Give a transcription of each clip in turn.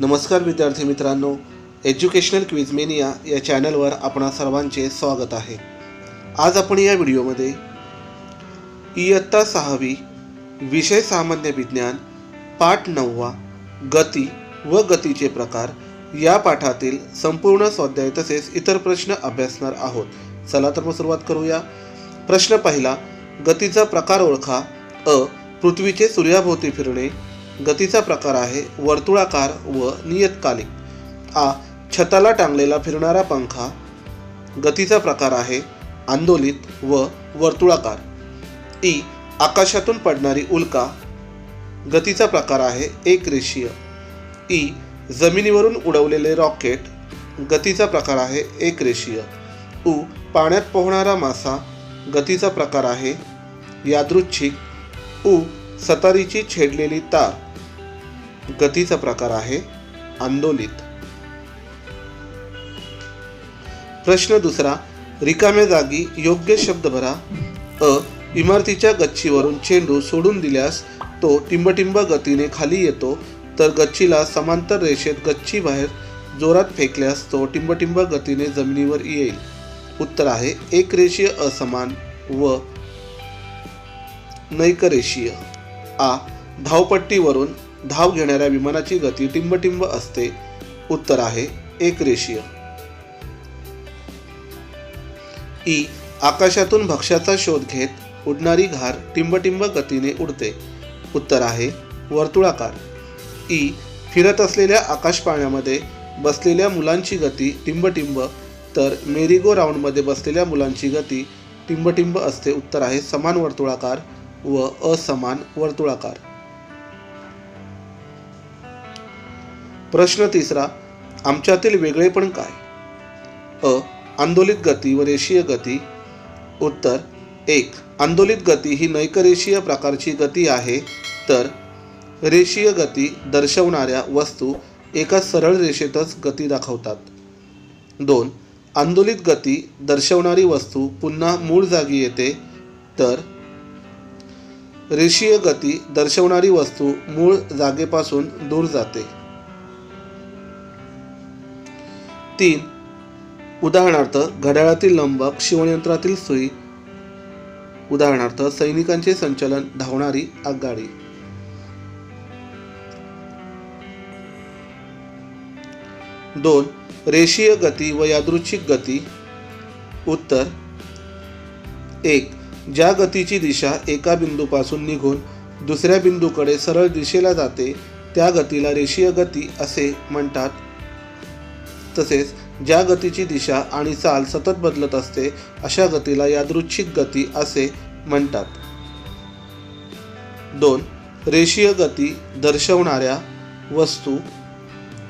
नमस्कार विद्यार्थी मित्रांनो एज्युकेशनल क्विझमेनिया या चॅनलवर आपणा सर्वांचे स्वागत आहे. आज आपण या व्हिडिओमध्ये इयत्ता सहावी विषय सामान्य विज्ञान पाठ नववा गती व गतीचे प्रकार या पाठातील संपूर्ण स्वाध्याय तसेच इतर प्रश्न अभ्यासणार आहोत. चला तर मग सुरुवात करूया. प्रश्न पहिला गतीचा प्रकार ओळखा. अ पृथ्वीचे सूर्याभोवती फिरणे. गतीचा प्रकार आहे वर्तुळाकार व नियतकालिक. आ छताला टांगलेला फिरणारा पंखा गतीचा प्रकार आहे आंदोलित व वर्तुळाकार. ई आकाशातून पडणारी उल्का गतीचा प्रकार आहे एक रेषीय ई जमिनीवरून उडवलेले रॉकेट गतीचा प्रकार आहे एक रेषीय उ पाण्यात पोहणारा मासा गतीचा प्रकार आहे यादृच्छिक. उ सतारीची छेडलेली तार गतीचा प्रकार आहे आंदोलित. प्रश्न दुसरा रिकाम्या जागी योग्य शब्द भरा. अ इमारतीच्या गच्चीवरून चेंडू सोडून दिल्यास तो टिंबटिंब गतीने खाली येतो तर गच्चीला समांतर रेषेत गच्ची बाहेर जोरात फेकल्यास तो टिंबटिंब गतीने जमिनीवर येईल. उत्तर आहे एक रेषीय असमान व नैकरेषीय आ धावपट्टीवरून धाव घेणाऱ्या विमानाची गती टिंबटिंब असते. उत्तर आहे एक रेषीय. ई. आकाशातून भक्ष्याचा शोध घेत उडणारी घार टिंबटिंब गतीने उडते. उत्तर आहे वर्तुळाकार. ई. फिरत असलेल्या आकाश पाण्यामध्ये बसलेल्या मुलांची गती टिंबटिंब तर मेरीगो राऊंडमध्ये बसलेल्या मुलांची गती टिंबटिंब असते. उत्तर आहे समान वर्तुळाकार व असमान वर्तुळाकार. प्रश्न तिसरा आमच्यातील वेगळेपण काय? अ. आंदोलित गती व रेषीय गती. उत्तर एक आंदोलित गती ही नैकरेषीय प्रकारची गती आहे. तर रेषीय गती दर्शवणाऱ्या वस्तू एका सरळ रेषेतच गती दाखवतात. दोन आंदोलित गती दर्शवणारी वस्तू पुन्हा मूळ जागी येते. तर रेषीय गती दर्शवणारी वस्तू मूळ जागेपासून दूर जाते. तीन. उदाहरणार्थ घड्याळातील लंबक शिवणयंत्रातील सुई. उदाहरणार्थ सैनिकांचे संचलन धावणारी आगगाडी. दोन. रेषीय गती व यादृच्छिक गती. उत्तर. एक. ज्या गतीची दिशा एका बिंदूपासून निघून दुसऱ्या बिंदूकडे सरळ दिशेला जाते त्या गतीला रेषीय गती असे म्हणतात. तसेच ज्या गतीची दिशा आणि चाल सतत बदलत असते अशा गतीला यादृच्छिक गती असे म्हणतात. दोन रेषीय गती दर्शवणाऱ्या वस्तू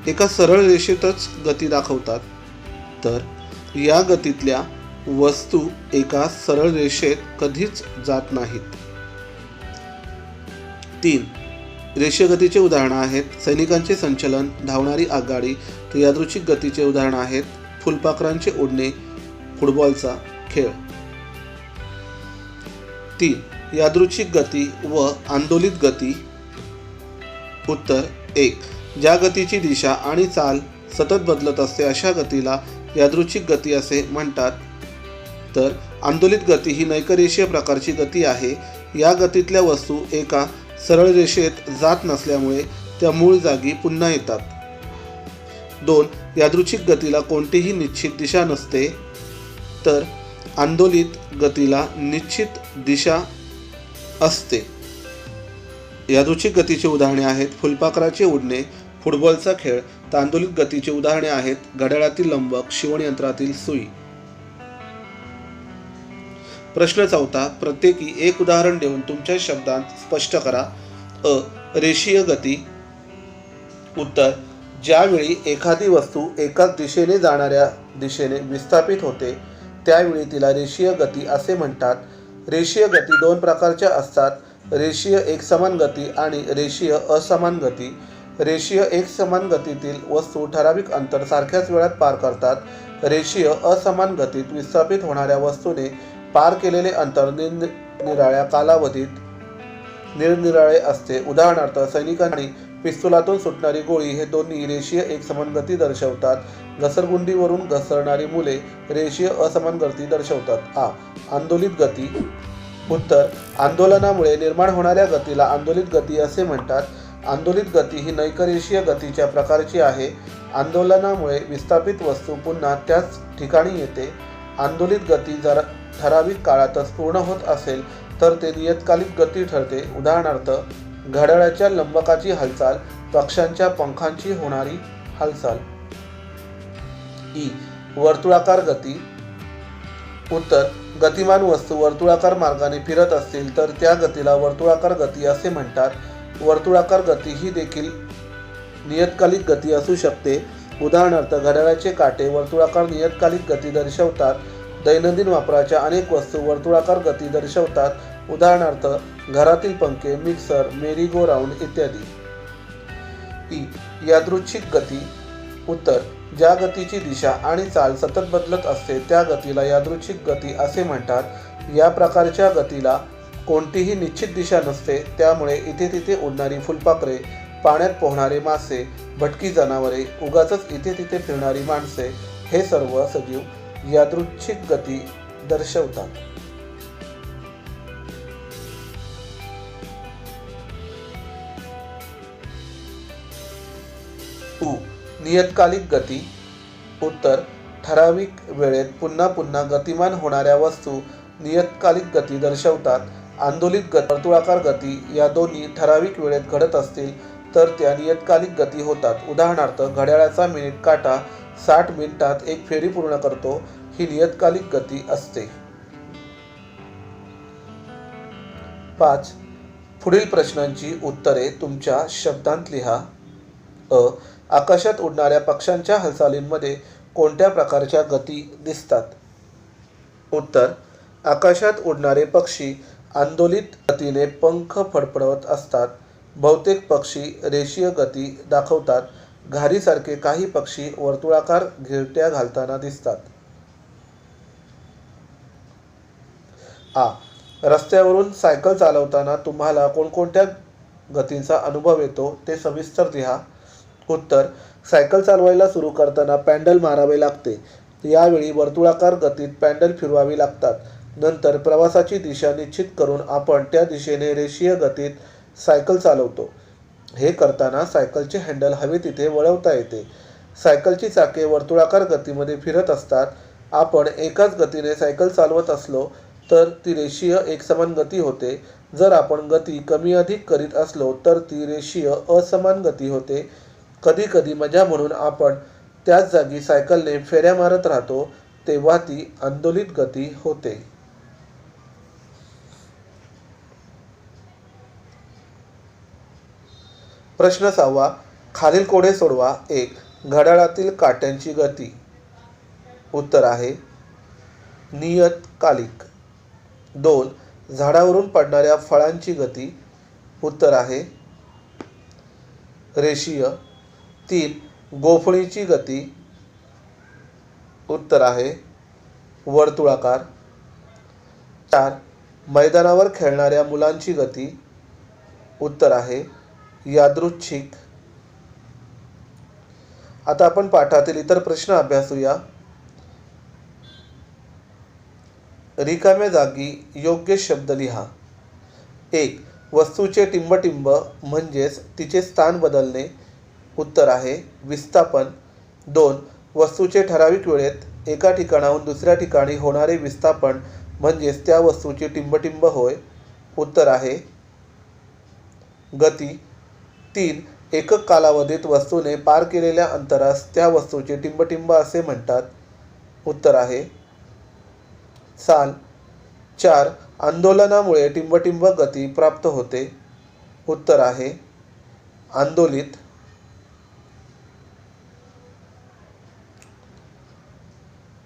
एका सरळ रेषेतच गती दाखवतात. तर या गतीतल्या वस्तू एका सरळ रेषेत कधीच जात नाहीत. तीन रेषीय गतीचे उदाहरणं आहेत सैनिकांचे संचलन धावणारी आगगाडी यादृच्छिक गतीचे उदाहरण आहेत फुलपाखरांचे ओढणे फुटबॉलचा खेळ. तीन यादृच्छिक गती व आंदोलित गती. उत्तर एक ज्या गतीची दिशा आणि चाल सतत बदलत असते अशा गतीला यादृच्छिक गती असे म्हणतात. तर आंदोलित गती ही नैकरेषीय प्रकारची गती आहे. या गतीतल्या वस्तू एका सरळ रेषेत जात नसल्यामुळे त्या मूळ जागी पुन्हा येतात. दोन यादृच्छिक गतीला कोणतीही निश्चित दिशा नसते. तर आंदोलित गतीला निश्चित दिशा असते. यादृच्छिक गतीची उदाहरणे आहेत फुलपाखराचे उडणे फुटबॉलचा खेळ तर आंदोलित गतीची उदाहरणे आहेत घड्याळातील लंबक शिवणयंत्रातील सुई. प्रश्न चौथा प्रत्येकी एक उदाहरण देऊन तुमच्या शब्दांत स्पष्ट करा. अ. रेषीय गती. उत्तर. ज्यावेळी एखादी वस्तू एकाच दिशेने जाणाऱ्या दिशेने विस्थापित होते त्यावेळी तिला रेषीय गती असे म्हणतात. रेषीय गती दोन प्रकारच्या असतात. रेषीय एकसमान गती आणि रेषीय असमान गती. रेषीय एकसमान गतीतील वस्तू ठराविक अंतर सारख्याच वेळात पार करतात. रेषीय असमान गतीत विस्थापित होणाऱ्या वस्तूने पार केलेले अंतर निरनिराळ्या कालावधीत निरनिराळे असते. उदाहरणार्थ सैनिकांनी पिस्तुलातून सुटणारी गोळी हे दोन्ही रेषीय एकसमान गती दर्शवतात. घसरगुंडीवरून घसरणारी मुले रेषीय असमान गती दर्शवतात. आ. आंदोलित गती. उत्तर. आंदोलनामुळे निर्माण होणाऱ्या गतीला आंदोलित गती असे म्हणतात. आंदोलित गती ही नैकरेषीय गतीच्या प्रकारची आहे. आंदोलनामुळे विस्थापित वस्तू पुन्हा त्याच ठिकाणी येते. आंदोलित गती जरा ठराविक काळातच पूर्ण होत असेल तर ते नियतकालिक गती ठरते. उदाहरणार्थ घड्याळाच्या लंबकाची हालचाल पक्ष्यांच्या पंखांची होणारी हालचाल. ई. वर्तुळाकार गती. उत्तर गतिमान वस्तू वर्तुळाकार मार्गाने फिरत असतील तर त्या गतीला वर्तुळाकार गती असे म्हणतात. वर्तुळाकार गती ही देखील नियतकालिक गती असू शकते. उदाहरणार्थ घड्याळाचे काटे वर्तुळाकार नियतकालिक गती दर्शवतात. दैनंदिन वापराच्या अनेक वस्तू वर्तुळाकार गती दर्शवतात. उदाहरणार्थ घरातील पंखे मिक्सर मेरीगो राऊंड इत्यादी. ई. यादृच्छिक गती. उत्तर ज्या गतीची दिशा आणि चाल सतत बदलत असते त्या गतीला यादृच्छिक गती असे म्हणतात. या प्रकारच्या गतीला कोणतीही निश्चित दिशा नसते त्यामुळे इथे तिथे उडणारी फुलपाखरे पाण्यात पोहणारे मासे भटकी जनावरे उगाचच इथे तिथे फिरणारी माणसे हे सर्व सजीव यादृच्छिक गती दर्शवतात. उ नियतकालिक गती. उत्तर ठराविक वेळेत पुन्हा पुन्हा गतिमान होणाऱ्या वस्तू नियतकालिक गती दर्शवतात. आंदोलित गती वर्तुळाकार गती या दोन्ही ठराविक वेळेत घडत असतील तर त्या नियतकालिक गती होतात. उदाहरणार्थ घड्याळाचा मिनिट काटा साठ मिनिटात एक फेरी पूर्ण करतो. ही नियतकालिक गती असते. पाच. पुढील प्रश्नांची उत्तरे तुमच्या शब्दांत लिहा. अ. आकाशात उडणाऱ्या पक्ष्यांच्या हालचालींमध्ये कोणत्या प्रकारच्या गती दिसतात? उत्तर. आकाशात उडणारे पक्षी आंदोलित गतीने पंख फडफडवत असतात. बहुतेक पक्षी रेषीय गती दाखवतात. घारीसारखे काही पक्षी वर्तुळाकार घिरट्या घालताना दिसतात. आ रस्त्यावरून सायकल चालवताना तुम्हाला कोणकोणत्या गतींचा अनुभव येतो ते सविस्तर लिहा. उत्तर सायकल चालवायला सुरू करताना पॅन्डल मारावे लागते. यावेळी वर्तुळाकार गतीत पॅन्डल फिरवावी लागतात. नंतर प्रवासाची दिशा निश्चित करून आपण त्या दिशेने रेषीय गतीत सायकल चालवतो. हे करताना सायकलचे हँडल हवे तिथे वळवता येते. सायकलची चाके वर्तुळाकार गतीमध्ये फिरत असतात. आपण एकाच गतीने सायकल चालवत असलो तर ती रेषीय एकसमान गती होते. जर आपण गती कमी अधिक करीत असलो तर ती रेषीय असमान गती होते. कधी कधी मजा म्हणून आपण त्याच जागी सायकलने फेऱ्या मारत राहतो तेव्हा ती आंदोलित गती होते. प्रश्न सहावा खालील कोडे सोडवा. एक घड्याळातील काट्यांची गती. उत्तर आहे नियतकालिक. दोन झाडावरून पडणाऱ्या फळांची गती. उत्तर आहे रेषीय. तीन गोफणीची गती. उत्तर आहे वर्तुळाकार. चार मैदानावर खेळणाऱ्या मुलांची गती. उत्तर आहे यादृच्छिक. आता आपण पाठातील इतर प्रश्न अभ्यासूया. रिकाम्या जागी योग्य शब्द लिहा. एक वस्तूचे टिंबटिंब म्हणजेच तिचे स्थान बदलणे. उत्तर आहे विस्थापन. दोन वस्तूचे ठराविक वेळेत एका ठिकाणाहून दुसऱ्या ठिकाणी होणारे विस्थापन म्हणजेच त्या वस्तूची टिंबटिंब होय. उत्तर आहे गती. तीन एकक कालावधीत वस्तूने पार केलेल्या अंतरास त्या वस्तूचे टिंबटिंब असे म्हणतात. उत्तर आहे. साल चार आंदोलनामुळे टिंबटिंब गती प्राप्त होते. उत्तर आहे. आंदोलित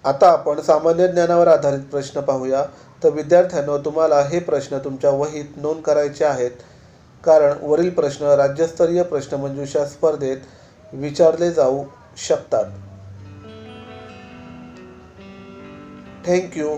आता आपण सामान्य ज्ञानावर आधारित प्रश्न पाहूया. तर विद्यार्थ्यांनो तुम्हाला हे प्रश्न तुमच्या वहीत नोंद करायचे आहेत. कारण वरील प्रश्न राज्यस्तरीय प्रश्नमंजुषा स्पर्धेत विचारले जाऊ शकतात. थँक्यू